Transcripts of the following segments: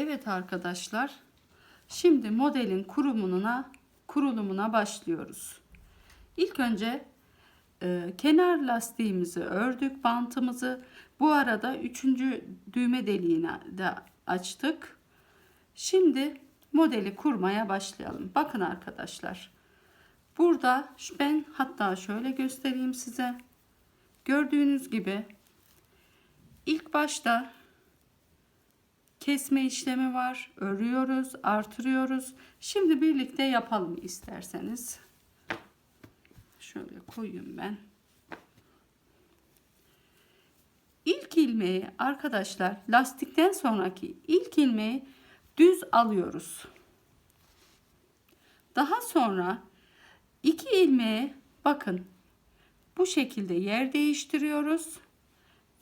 Evet arkadaşlar. Şimdi modelin kurumuna kurulumuna başlıyoruz. İlk önce e, kenar lastiğimizi ördük, bantımızı. Bu arada üçüncü düğme deliğini de açtık. Şimdi modeli kurmaya başlayalım. Bakın arkadaşlar. Burada ben hatta şöyle göstereyim size. Gördüğünüz gibi ilk başta kesme işlemi var. Örüyoruz, artırıyoruz. Şimdi birlikte yapalım isterseniz. Şöyle koyayım ben. İlk ilmeği arkadaşlar lastikten sonraki ilk ilmeği düz alıyoruz. Daha sonra iki ilmeği bakın bu şekilde yer değiştiriyoruz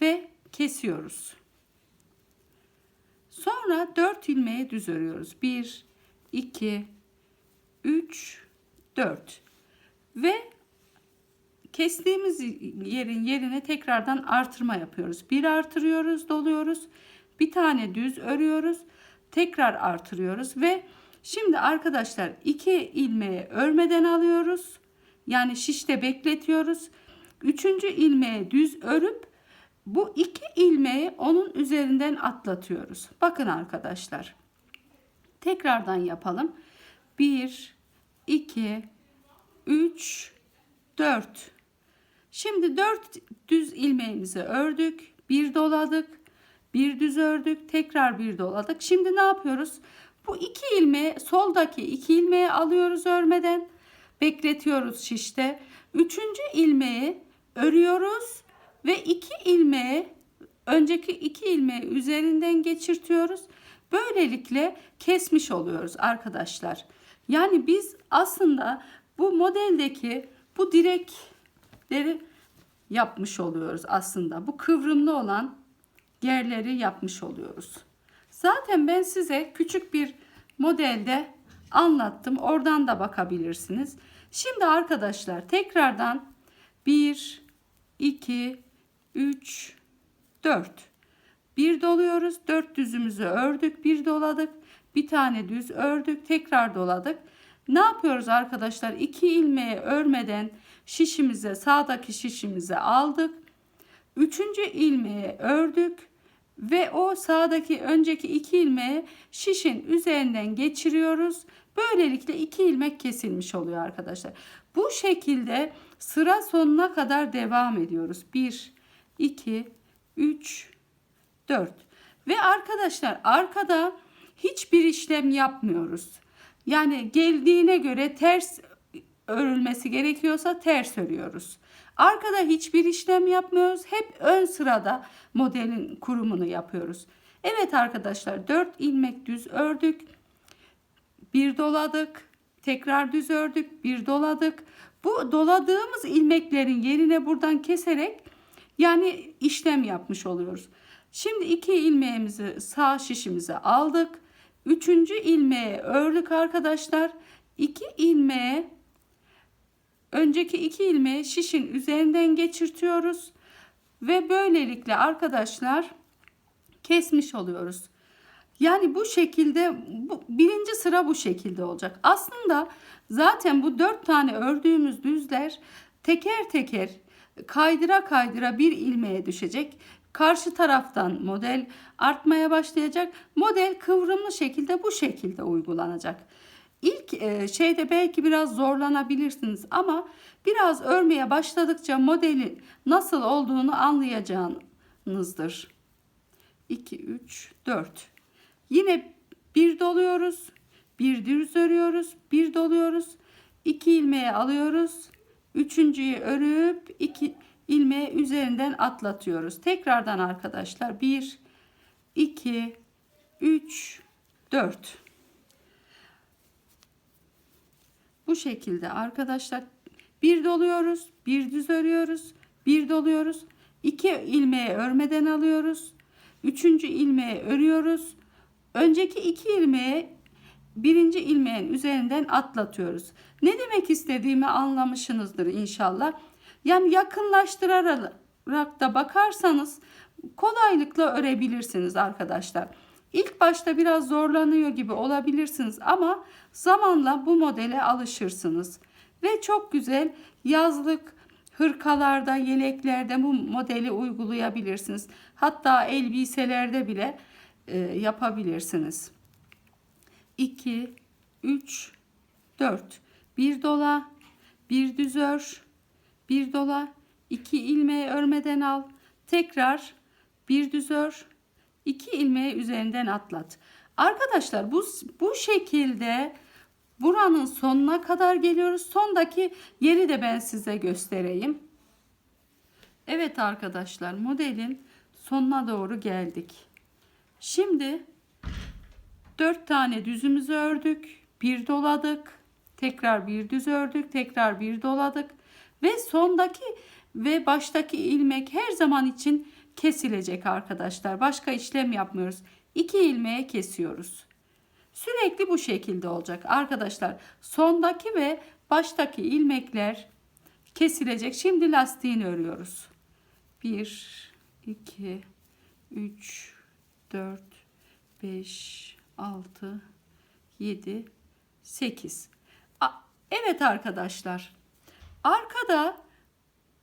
ve kesiyoruz. Sonra 4 ilmeği düz örüyoruz. 1 2 3 4 ve kestiğimiz yerin yerine tekrardan artırma yapıyoruz. Bir artırıyoruz, doluyoruz. Bir tane düz örüyoruz. Tekrar artırıyoruz ve şimdi arkadaşlar iki ilmeği örmeden alıyoruz. Yani şişte bekletiyoruz. Üçüncü ilmeği düz örüp bu iki ilmeği onun üzerinden atlatıyoruz. Bakın arkadaşlar. Tekrardan yapalım. 1 2 3 4 Şimdi 4 düz ilmeğimizi ördük. Bir doladık. Bir düz ördük. Tekrar bir doladık. Şimdi ne yapıyoruz? Bu iki ilmeği soldaki iki ilmeği alıyoruz örmeden. Bekletiyoruz şişte. Üçüncü ilmeği örüyoruz ve iki ilmeği önceki iki ilmeği üzerinden geçirtiyoruz. Böylelikle kesmiş oluyoruz arkadaşlar. Yani biz aslında bu modeldeki bu direkleri yapmış oluyoruz aslında. Bu kıvrımlı olan yerleri yapmış oluyoruz. Zaten ben size küçük bir modelde anlattım. Oradan da bakabilirsiniz. Şimdi arkadaşlar tekrardan 1 2 3 4 bir doluyoruz. 4 düzümüzü ördük. Bir doladık. Bir tane düz ördük. Tekrar doladık. Ne yapıyoruz arkadaşlar? 2 ilmeği örmeden şişimize sağdaki şişimize aldık. Üçüncü ilmeği ördük ve o sağdaki önceki iki ilmeği şişin üzerinden geçiriyoruz. Böylelikle iki ilmek kesilmiş oluyor arkadaşlar. Bu şekilde sıra sonuna kadar devam ediyoruz. 1 2 3 4 ve arkadaşlar arkada hiçbir işlem yapmıyoruz. Yani geldiğine göre ters örülmesi gerekiyorsa ters örüyoruz. Arkada hiçbir işlem yapmıyoruz. Hep ön sırada modelin kurumunu yapıyoruz. Evet arkadaşlar 4 ilmek düz ördük. Bir doladık. Tekrar düz ördük. Bir doladık. Bu doladığımız ilmeklerin yerine buradan keserek yani işlem yapmış oluyoruz. Şimdi iki ilmeğimizi sağ şişimize aldık. Üçüncü ilmeğe ördük arkadaşlar. İki ilmeğe önceki iki ilmeği şişin üzerinden geçirtiyoruz. Ve böylelikle arkadaşlar kesmiş oluyoruz. Yani bu şekilde bu, birinci sıra bu şekilde olacak. Aslında zaten bu dört tane ördüğümüz düzler teker teker kaydıra kaydıra bir ilmeğe düşecek. Karşı taraftan model artmaya başlayacak. Model kıvrımlı şekilde bu şekilde uygulanacak. İlk e, şeyde belki biraz zorlanabilirsiniz ama biraz örmeye başladıkça modelin nasıl olduğunu anlayacağınızdır. 2 3 4 Yine bir doluyoruz. Bir düz örüyoruz. Bir doluyoruz. iki ilmeği alıyoruz. Üçüncüyü örüp iki ilmeği üzerinden atlatıyoruz. Tekrardan arkadaşlar 1 2 3 4 Bu şekilde arkadaşlar bir doluyoruz, bir düz örüyoruz, bir doluyoruz. iki ilmeği örmeden alıyoruz. Üçüncü ilmeği örüyoruz. Önceki iki ilmeği birinci ilmeğin üzerinden atlatıyoruz. Ne demek istediğimi anlamışsınızdır inşallah. Yani yakınlaştırarak da bakarsanız kolaylıkla örebilirsiniz arkadaşlar. İlk başta biraz zorlanıyor gibi olabilirsiniz ama zamanla bu modele alışırsınız. Ve çok güzel yazlık hırkalarda, yeleklerde bu modeli uygulayabilirsiniz. Hatta elbiselerde bile e, yapabilirsiniz. 2, 3, 4. Bir dola, bir düz ör, bir dola, iki ilmeği örmeden al. Tekrar bir düz ör, iki ilmeği üzerinden atlat. Arkadaşlar bu, bu şekilde buranın sonuna kadar geliyoruz. Sondaki yeri de ben size göstereyim. Evet arkadaşlar modelin sonuna doğru geldik. Şimdi 4 tane düzümüzü ördük. Bir doladık. Tekrar bir düz ördük. Tekrar bir doladık. Ve sondaki ve baştaki ilmek her zaman için kesilecek arkadaşlar. Başka işlem yapmıyoruz. 2 ilmeğe kesiyoruz. Sürekli bu şekilde olacak arkadaşlar. Sondaki ve baştaki ilmekler kesilecek. Şimdi lastiğini örüyoruz. 1 2 3 4 5 6 7 8 Evet arkadaşlar. Arkada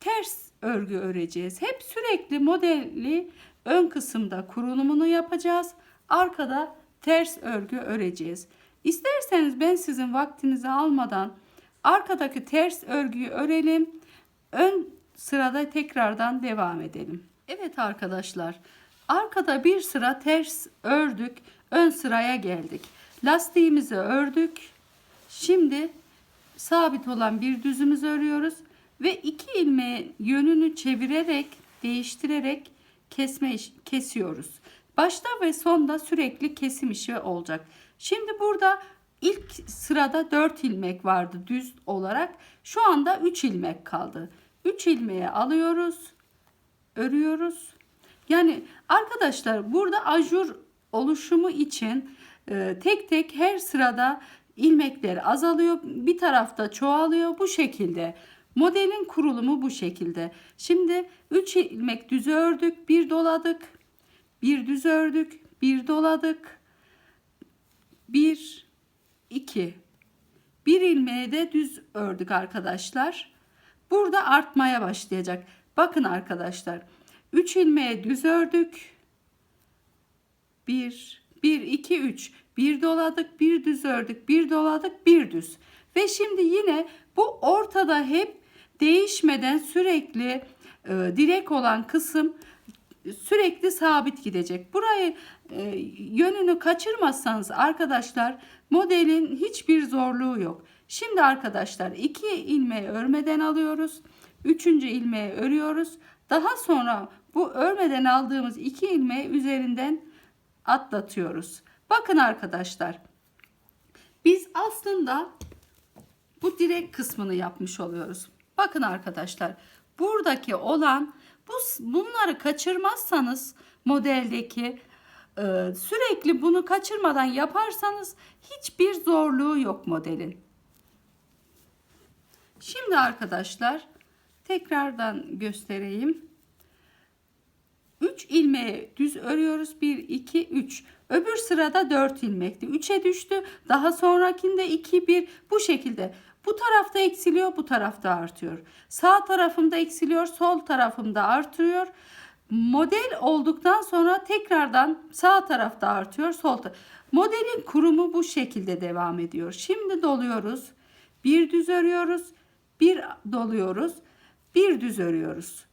ters örgü öreceğiz. Hep sürekli modeli ön kısımda kurulumunu yapacağız. Arkada ters örgü öreceğiz. İsterseniz ben sizin vaktinizi almadan arkadaki ters örgüyü örelim. Ön sırada tekrardan devam edelim. Evet arkadaşlar. Arkada bir sıra ters ördük. Ön sıraya geldik. Lastiğimizi ördük. Şimdi sabit olan bir düzümüzü örüyoruz ve iki ilmeği yönünü çevirerek değiştirerek kesme kesiyoruz. Başta ve sonda sürekli kesim işi olacak. Şimdi burada ilk sırada 4 ilmek vardı düz olarak. Şu anda 3 ilmek kaldı. 3 ilmeği alıyoruz. Örüyoruz. Yani arkadaşlar burada ajur oluşumu için e, tek tek her sırada ilmekler azalıyor. Bir tarafta çoğalıyor bu şekilde. Modelin kurulumu bu şekilde. Şimdi 3 ilmek düz ördük, bir doladık, bir düz ördük, bir doladık, bir, iki. Bir ilmeği de düz ördük arkadaşlar. Burada artmaya başlayacak. Bakın arkadaşlar. 3 ilmeği düz ördük. 1 1 2 3 bir doladık, bir düz ördük, bir doladık, bir düz. Ve şimdi yine bu ortada hep değişmeden sürekli e, direk olan kısım sürekli sabit gidecek. Burayı e, yönünü kaçırmazsanız arkadaşlar modelin hiçbir zorluğu yok. Şimdi arkadaşlar iki ilmeği örmeden alıyoruz. Üçüncü ilmeği örüyoruz. Daha sonra bu örmeden aldığımız iki ilmeği üzerinden atlatıyoruz. Bakın arkadaşlar. Biz aslında bu direk kısmını yapmış oluyoruz. Bakın arkadaşlar. Buradaki olan bu bunları kaçırmazsanız modeldeki e, sürekli bunu kaçırmadan yaparsanız hiçbir zorluğu yok modelin. Şimdi arkadaşlar tekrardan göstereyim. 3 ilmeği düz örüyoruz. 1 2 3. Öbür sırada 4 ilmekti. 3'e düştü. Daha sonrakinde 2 1 bu şekilde. Bu tarafta eksiliyor, bu tarafta artıyor. Sağ tarafımda eksiliyor, sol tarafımda artıyor. Model olduktan sonra tekrardan sağ tarafta artıyor, sol tarafta. Modelin kurumu bu şekilde devam ediyor. Şimdi doluyoruz. Bir düz örüyoruz. Bir doluyoruz. Bir düz örüyoruz.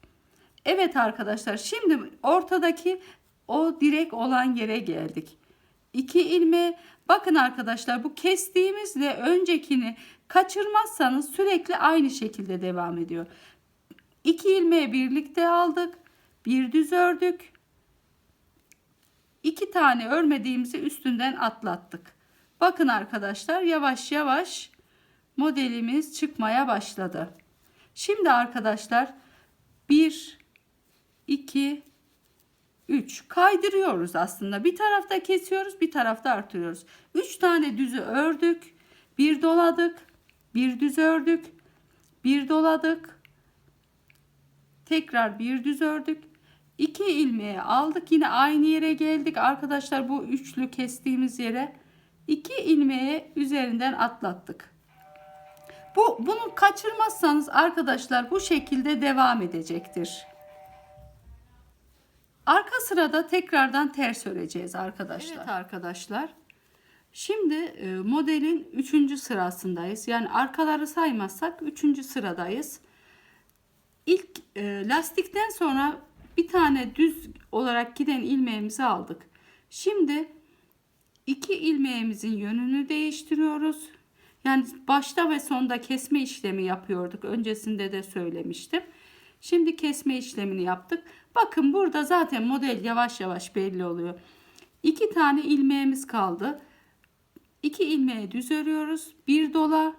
Evet arkadaşlar şimdi ortadaki o direk olan yere geldik. 2 ilme bakın arkadaşlar bu kestiğimizle öncekini kaçırmazsanız sürekli aynı şekilde devam ediyor. 2 ilmeği birlikte aldık. Bir düz ördük. 2 tane örmediğimizi üstünden atlattık. Bakın arkadaşlar yavaş yavaş modelimiz çıkmaya başladı. Şimdi arkadaşlar 1 2 3 kaydırıyoruz aslında. Bir tarafta kesiyoruz, bir tarafta artırıyoruz. 3 tane düzü ördük. Bir doladık, bir düz ördük, bir doladık. Tekrar bir düz ördük. 2 ilmeği aldık. Yine aynı yere geldik. Arkadaşlar bu üçlü kestiğimiz yere 2 ilmeği üzerinden atlattık. Bu bunu kaçırmazsanız arkadaşlar bu şekilde devam edecektir. Arka sırada tekrardan ters öreceğiz arkadaşlar. Evet arkadaşlar. Şimdi e, modelin 3. sırasındayız. Yani arkaları saymazsak 3. sıradayız. İlk e, lastikten sonra bir tane düz olarak giden ilmeğimizi aldık. Şimdi iki ilmeğimizin yönünü değiştiriyoruz. Yani başta ve sonda kesme işlemi yapıyorduk. Öncesinde de söylemiştim. Şimdi kesme işlemini yaptık. Bakın burada zaten model yavaş yavaş belli oluyor. İki tane ilmeğimiz kaldı. İki ilmeği düz örüyoruz. Bir dola,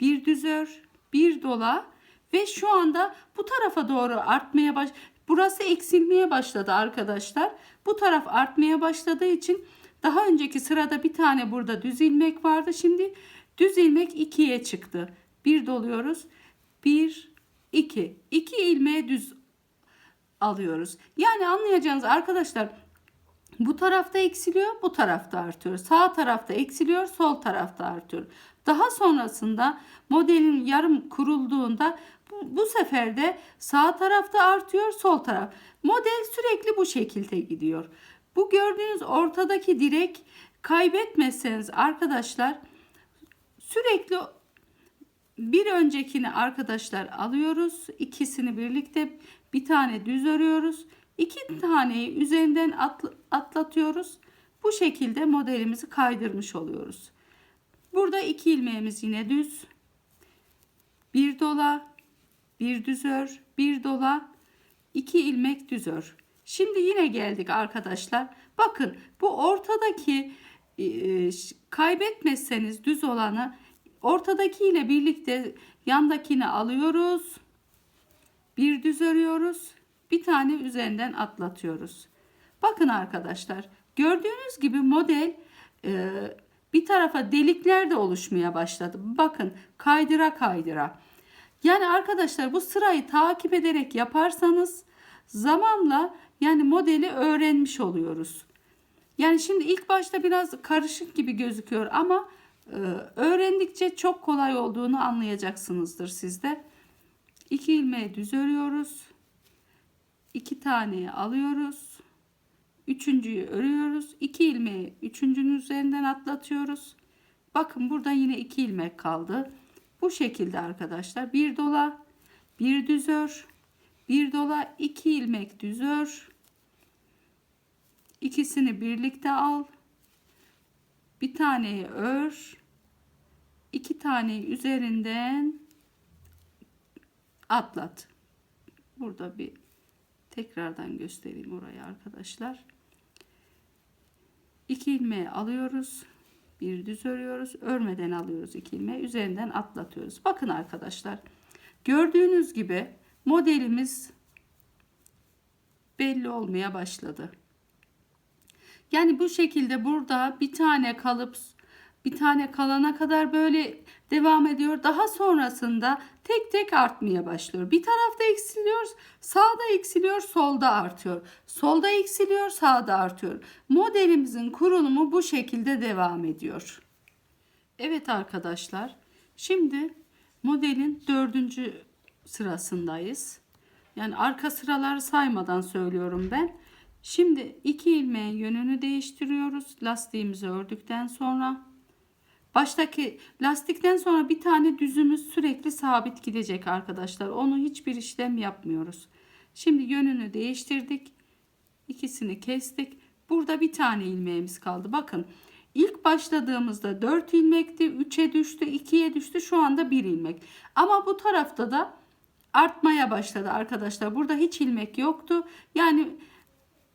bir düz ör, bir dola ve şu anda bu tarafa doğru artmaya baş Burası eksilmeye başladı arkadaşlar. Bu taraf artmaya başladığı için daha önceki sırada bir tane burada düz ilmek vardı. Şimdi düz ilmek ikiye çıktı. Bir doluyoruz. Bir, iki. İki ilmeğe düz alıyoruz. Yani anlayacağınız arkadaşlar bu tarafta eksiliyor, bu tarafta artıyor. Sağ tarafta eksiliyor, sol tarafta artıyor. Daha sonrasında modelin yarım kurulduğunda bu sefer de sağ tarafta artıyor, sol taraf. Model sürekli bu şekilde gidiyor. Bu gördüğünüz ortadaki direk kaybetmezseniz arkadaşlar sürekli bir öncekini arkadaşlar alıyoruz. ikisini birlikte bir tane düz örüyoruz. iki taneyi üzerinden atl atlatıyoruz. Bu şekilde modelimizi kaydırmış oluyoruz. Burada iki ilmeğimiz yine düz. Bir dola, bir düz ör, bir dola, iki ilmek düz ör. Şimdi yine geldik arkadaşlar. Bakın bu ortadaki e, kaybetmezseniz düz olanı ortadaki ile birlikte yandakini alıyoruz. Bir düz örüyoruz. Bir tane üzerinden atlatıyoruz. Bakın arkadaşlar gördüğünüz gibi model e, bir tarafa delikler de oluşmaya başladı. Bakın kaydıra kaydıra. Yani arkadaşlar bu sırayı takip ederek yaparsanız zamanla yani modeli öğrenmiş oluyoruz. Yani şimdi ilk başta biraz karışık gibi gözüküyor ama öğrendikçe çok kolay olduğunu anlayacaksınızdır sizde. İki ilmeği düz örüyoruz. iki taneyi alıyoruz. Üçüncüyü örüyoruz. iki ilmeği üçüncünün üzerinden atlatıyoruz. Bakın burada yine iki ilmek kaldı. Bu şekilde arkadaşlar bir dola, bir düz ör, bir dola, iki ilmek düz ör. İkisini birlikte al. Bir taneyi ör. iki taneyi üzerinden atlat. Burada bir tekrardan göstereyim orayı arkadaşlar. İki ilmeği alıyoruz bir düz örüyoruz. Örmeden alıyoruz iki ilmeği. Üzerinden atlatıyoruz. Bakın arkadaşlar. Gördüğünüz gibi modelimiz belli olmaya başladı. Yani bu şekilde burada bir tane kalıp bir tane kalana kadar böyle devam ediyor. Daha sonrasında tek tek artmaya başlıyor. Bir tarafta eksiliyor, sağda eksiliyor, solda artıyor. Solda eksiliyor, sağda artıyor. Modelimizin kurulumu bu şekilde devam ediyor. Evet arkadaşlar, şimdi modelin dördüncü sırasındayız. Yani arka sıraları saymadan söylüyorum ben. Şimdi iki ilmeğin yönünü değiştiriyoruz. Lastiğimizi ördükten sonra Baştaki lastikten sonra bir tane düzümüz sürekli sabit gidecek arkadaşlar. Onu hiçbir işlem yapmıyoruz. Şimdi yönünü değiştirdik. İkisini kestik. Burada bir tane ilmeğimiz kaldı. Bakın ilk başladığımızda 4 ilmekti. 3'e düştü. 2'ye düştü. Şu anda 1 ilmek. Ama bu tarafta da artmaya başladı arkadaşlar. Burada hiç ilmek yoktu. Yani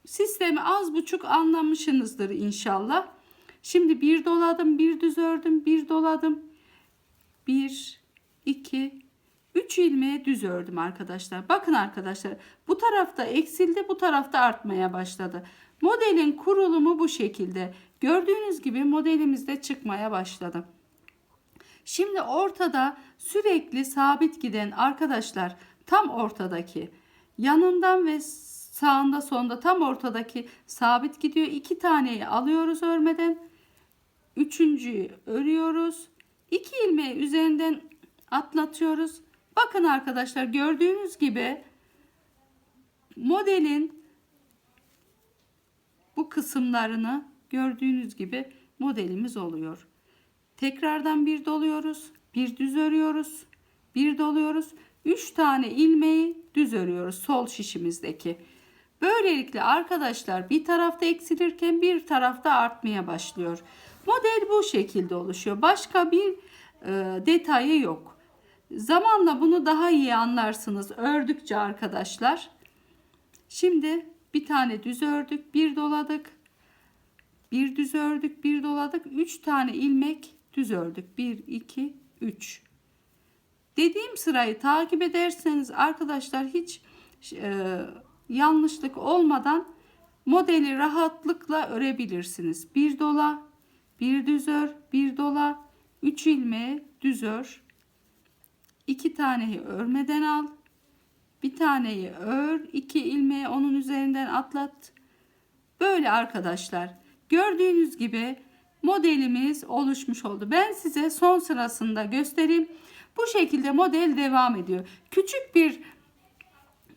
sistemi az buçuk anlamışsınızdır inşallah. Şimdi bir doladım, bir düz ördüm, bir doladım. Bir, iki, üç ilmeğe düz ördüm arkadaşlar. Bakın arkadaşlar bu tarafta eksildi, bu tarafta artmaya başladı. Modelin kurulumu bu şekilde. Gördüğünüz gibi modelimizde çıkmaya başladı. Şimdi ortada sürekli sabit giden arkadaşlar tam ortadaki yanından ve sağında sonda tam ortadaki sabit gidiyor. İki taneyi alıyoruz örmeden. Üçüncüyü örüyoruz. İki ilmeği üzerinden atlatıyoruz. Bakın arkadaşlar gördüğünüz gibi modelin bu kısımlarını gördüğünüz gibi modelimiz oluyor. Tekrardan bir doluyoruz. Bir düz örüyoruz. Bir doluyoruz. 3 tane ilmeği düz örüyoruz sol şişimizdeki. Böylelikle arkadaşlar bir tarafta eksilirken bir tarafta artmaya başlıyor. Model bu şekilde oluşuyor. Başka bir e, detayı yok. Zamanla bunu daha iyi anlarsınız ördükçe arkadaşlar. Şimdi bir tane düz ördük, bir doladık. Bir düz ördük, bir doladık. 3 tane ilmek düz ördük. 1 2 3. Dediğim sırayı takip ederseniz arkadaşlar hiç e, yanlışlık olmadan modeli rahatlıkla örebilirsiniz. Bir dola, bir düz ör, bir dola, 3 ilmeği düz ör. 2 taneyi örmeden al. Bir taneyi ör, iki ilmeği onun üzerinden atlat. Böyle arkadaşlar. Gördüğünüz gibi modelimiz oluşmuş oldu. Ben size son sırasında göstereyim. Bu şekilde model devam ediyor. Küçük bir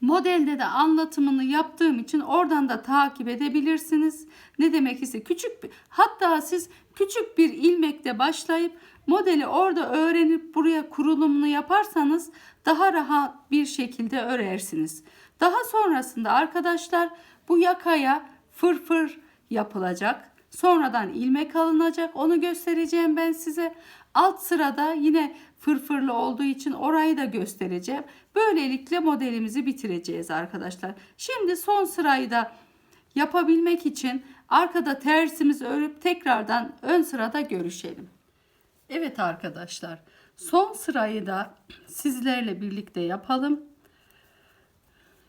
modelde de anlatımını yaptığım için oradan da takip edebilirsiniz. Ne demek ise küçük bir, hatta siz küçük bir ilmekte başlayıp modeli orada öğrenip buraya kurulumunu yaparsanız daha rahat bir şekilde örersiniz. Daha sonrasında arkadaşlar bu yakaya fırfır yapılacak. Sonradan ilmek alınacak. Onu göstereceğim ben size. Alt sırada yine fırfırlı olduğu için orayı da göstereceğim. Böylelikle modelimizi bitireceğiz arkadaşlar. Şimdi son sırayı da yapabilmek için arkada tersimizi örüp tekrardan ön sırada görüşelim. Evet arkadaşlar son sırayı da sizlerle birlikte yapalım.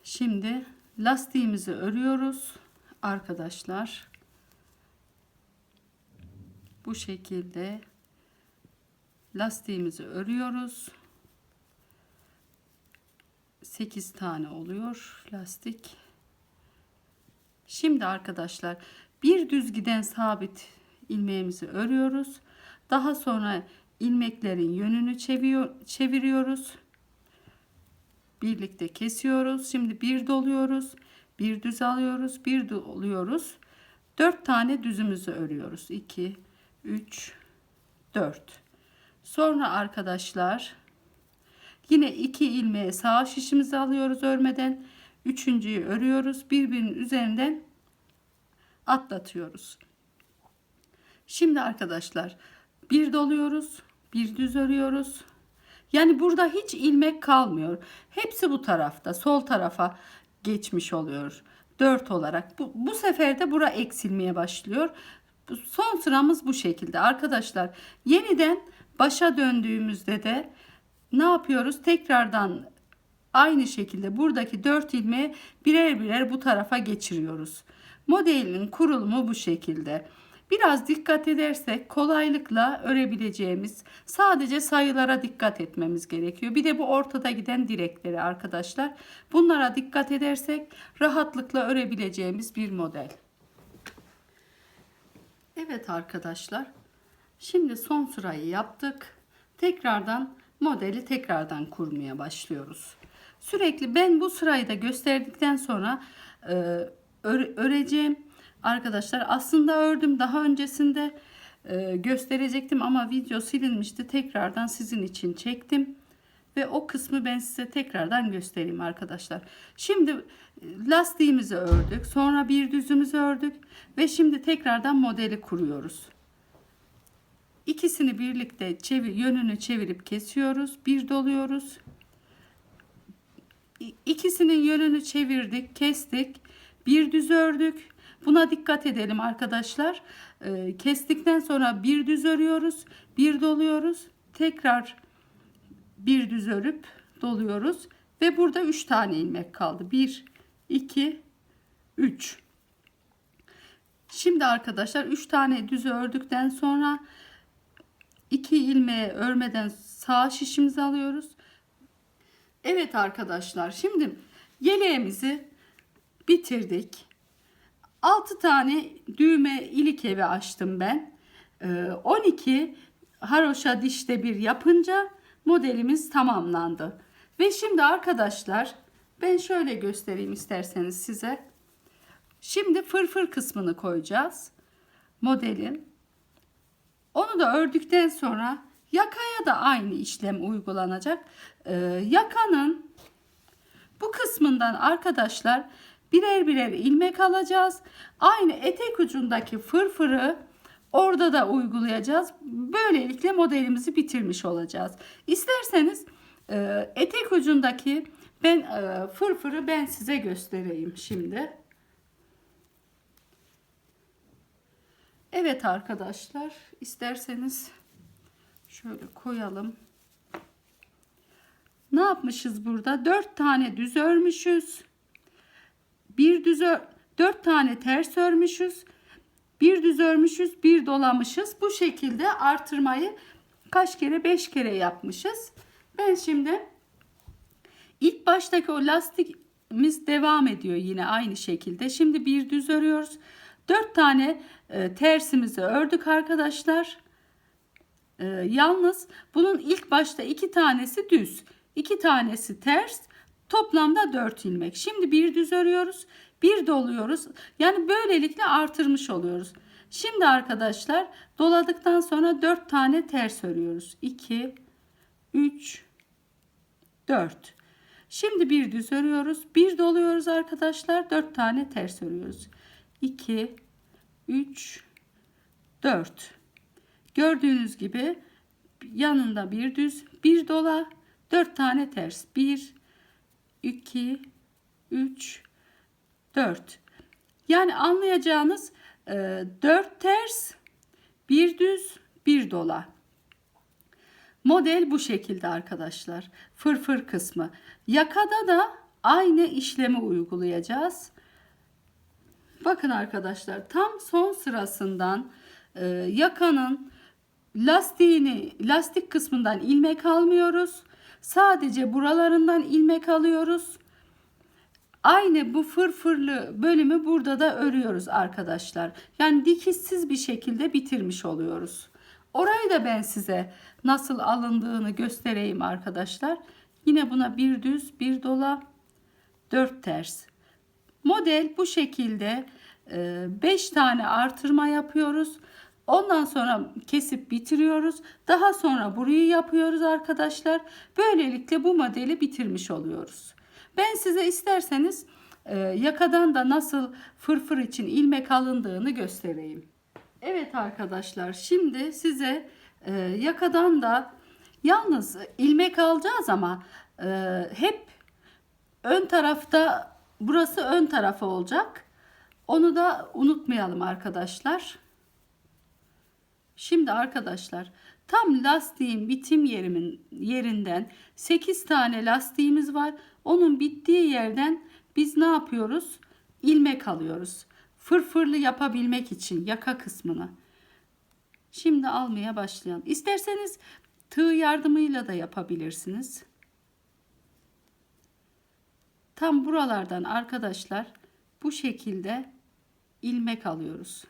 Şimdi lastiğimizi örüyoruz arkadaşlar. Bu şekilde lastiğimizi örüyoruz. 8 tane oluyor lastik. Şimdi arkadaşlar bir düz giden sabit ilmeğimizi örüyoruz. Daha sonra ilmeklerin yönünü çeviriyoruz. Birlikte kesiyoruz. Şimdi bir doluyoruz. Bir düz alıyoruz. Bir doluyoruz. 4 tane düzümüzü örüyoruz. 2 3 4 Sonra arkadaşlar yine iki ilmeğe sağ şişimizi alıyoruz örmeden. Üçüncüyü örüyoruz. Birbirinin üzerinden atlatıyoruz. Şimdi arkadaşlar bir doluyoruz. Bir düz örüyoruz. Yani burada hiç ilmek kalmıyor. Hepsi bu tarafta. Sol tarafa geçmiş oluyor. 4 olarak. Bu, bu sefer de bura eksilmeye başlıyor. Son sıramız bu şekilde. Arkadaşlar yeniden başa döndüğümüzde de ne yapıyoruz? Tekrardan aynı şekilde buradaki 4 ilmeği birer birer bu tarafa geçiriyoruz. Modelin kurulumu bu şekilde. Biraz dikkat edersek kolaylıkla örebileceğimiz sadece sayılara dikkat etmemiz gerekiyor. Bir de bu ortada giden direkleri arkadaşlar. Bunlara dikkat edersek rahatlıkla örebileceğimiz bir model. Evet arkadaşlar. Şimdi son sırayı yaptık. Tekrardan modeli tekrardan kurmaya başlıyoruz. Sürekli ben bu sırayı da gösterdikten sonra e, öreceğim. Arkadaşlar aslında ördüm daha öncesinde e, gösterecektim ama video silinmişti. Tekrardan sizin için çektim. Ve o kısmı ben size tekrardan göstereyim arkadaşlar. Şimdi e, lastiğimizi ördük. Sonra bir düzümüzü ördük. Ve şimdi tekrardan modeli kuruyoruz. İkisini birlikte çevir, yönünü çevirip kesiyoruz. Bir doluyoruz. İkisinin yönünü çevirdik, kestik. Bir düz ördük. Buna dikkat edelim arkadaşlar. Ee, kestikten sonra bir düz örüyoruz. Bir doluyoruz. Tekrar bir düz örüp doluyoruz. Ve burada 3 tane ilmek kaldı. 1, 2, 3. Şimdi arkadaşlar 3 tane düz ördükten sonra 2 ilmeği örmeden sağ şişimizi alıyoruz. Evet arkadaşlar şimdi yeleğimizi bitirdik. 6 tane düğme ilik evi açtım ben. Ee, 12 haroşa dişte bir yapınca modelimiz tamamlandı. Ve şimdi arkadaşlar ben şöyle göstereyim isterseniz size. Şimdi fırfır kısmını koyacağız modelin. Onu da ördükten sonra yakaya da aynı işlem uygulanacak. Ee, yakanın bu kısmından arkadaşlar birer birer ilmek alacağız. Aynı etek ucundaki fırfırı orada da uygulayacağız. Böylelikle modelimizi bitirmiş olacağız. İsterseniz e, etek ucundaki ben e, fırfırı ben size göstereyim şimdi. Evet arkadaşlar isterseniz şöyle koyalım. Ne yapmışız burada? 4 tane düz örmüşüz. Bir düz ör, 4 tane ters örmüşüz. Bir düz örmüşüz, bir dolamışız. Bu şekilde artırmayı kaç kere? 5 kere yapmışız. Ben şimdi ilk baştaki o lastikimiz devam ediyor yine aynı şekilde. Şimdi bir düz örüyoruz. 4 tane e, tersimizi ördük arkadaşlar. E, yalnız bunun ilk başta iki tanesi düz, iki tanesi ters. Toplamda 4 ilmek. Şimdi bir düz örüyoruz, bir doluyoruz. Yani böylelikle artırmış oluyoruz. Şimdi arkadaşlar doladıktan sonra 4 tane ters örüyoruz. 2 3 4. Şimdi bir düz örüyoruz. Bir doluyoruz arkadaşlar. 4 tane ters örüyoruz. 2 3 4. Gördüğünüz gibi yanında bir düz, bir dola, 4 tane ters. 1 2 3 4. Yani anlayacağınız 4 ters, bir düz, bir dola. Model bu şekilde arkadaşlar. Fırfır kısmı. Yakada da aynı işlemi uygulayacağız. Bakın arkadaşlar tam son sırasından e, yakanın lastiğini lastik kısmından ilmek almıyoruz. Sadece buralarından ilmek alıyoruz. Aynı bu fırfırlı bölümü burada da örüyoruz arkadaşlar. Yani dikişsiz bir şekilde bitirmiş oluyoruz. Orayı da ben size nasıl alındığını göstereyim arkadaşlar. Yine buna bir düz bir dola dört ters. Model bu şekilde 5 tane artırma yapıyoruz. Ondan sonra kesip bitiriyoruz. Daha sonra burayı yapıyoruz arkadaşlar. Böylelikle bu modeli bitirmiş oluyoruz. Ben size isterseniz e, yakadan da nasıl fırfır için ilmek alındığını göstereyim. Evet arkadaşlar şimdi size e, yakadan da yalnız ilmek alacağız ama e, hep ön tarafta burası ön tarafı olacak. Onu da unutmayalım arkadaşlar. Şimdi arkadaşlar tam lastiğin bitim yerimin yerinden 8 tane lastiğimiz var. Onun bittiği yerden biz ne yapıyoruz? İlmek alıyoruz. Fırfırlı yapabilmek için yaka kısmını. Şimdi almaya başlayalım. İsterseniz tığ yardımıyla da yapabilirsiniz. Tam buralardan arkadaşlar bu şekilde ilmek alıyoruz.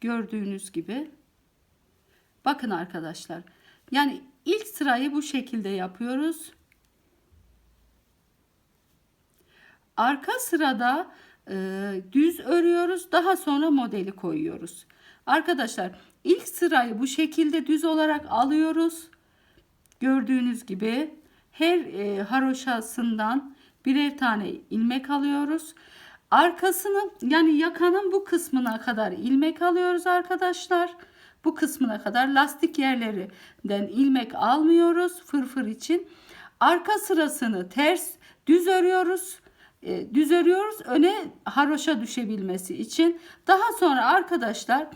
Gördüğünüz gibi. Bakın arkadaşlar. Yani ilk sırayı bu şekilde yapıyoruz. Arka sırada e, düz örüyoruz. Daha sonra modeli koyuyoruz. Arkadaşlar ilk sırayı bu şekilde düz olarak alıyoruz. Gördüğünüz gibi her e, haroşasından birer tane ilmek alıyoruz. Arkasını yani yakanın bu kısmına kadar ilmek alıyoruz arkadaşlar. Bu kısmına kadar lastik yerlerinden ilmek almıyoruz fırfır için. Arka sırasını ters düz örüyoruz. E, düz örüyoruz öne haroşa düşebilmesi için. Daha sonra arkadaşlar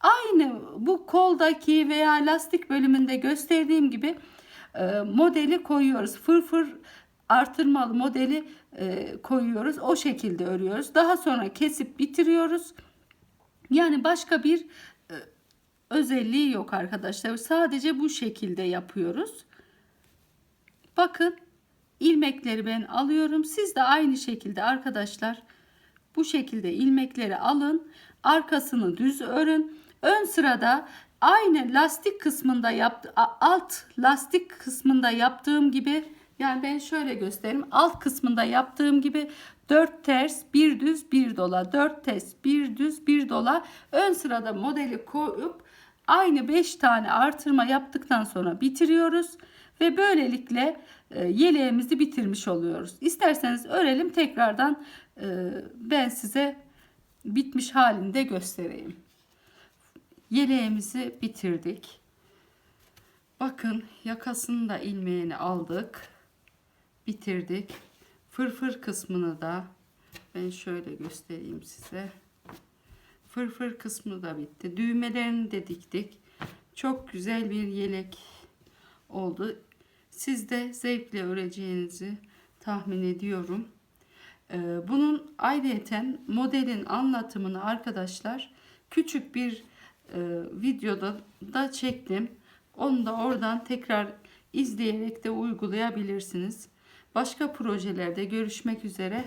aynı bu koldaki veya lastik bölümünde gösterdiğim gibi e, modeli koyuyoruz. Fırfır artırmalı modeli e, koyuyoruz. O şekilde örüyoruz. Daha sonra kesip bitiriyoruz. Yani başka bir e, özelliği yok arkadaşlar. Sadece bu şekilde yapıyoruz. Bakın ilmekleri ben alıyorum. Siz de aynı şekilde arkadaşlar bu şekilde ilmekleri alın. Arkasını düz örün. Ön sırada aynı lastik kısmında yaptı alt lastik kısmında yaptığım gibi yani ben şöyle göstereyim. Alt kısmında yaptığım gibi 4 ters, bir düz, bir dola. 4 ters, bir düz, bir dola. Ön sırada modeli koyup aynı 5 tane artırma yaptıktan sonra bitiriyoruz ve böylelikle e, yeleğimizi bitirmiş oluyoruz. İsterseniz örelim tekrardan e, ben size bitmiş halinde göstereyim. Yeleğimizi bitirdik. Bakın yakasını da ilmeğini aldık. Bitirdik. Fırfır kısmını da ben şöyle göstereyim size. Fırfır kısmı da bitti. Düğmelerini de diktik. Çok güzel bir yelek oldu. Siz de zevkle öreceğinizi tahmin ediyorum. Ee, Bunun ayrıyeten modelin anlatımını arkadaşlar küçük bir videoda da çektim. Onu da oradan tekrar izleyerek de uygulayabilirsiniz. Başka projelerde görüşmek üzere.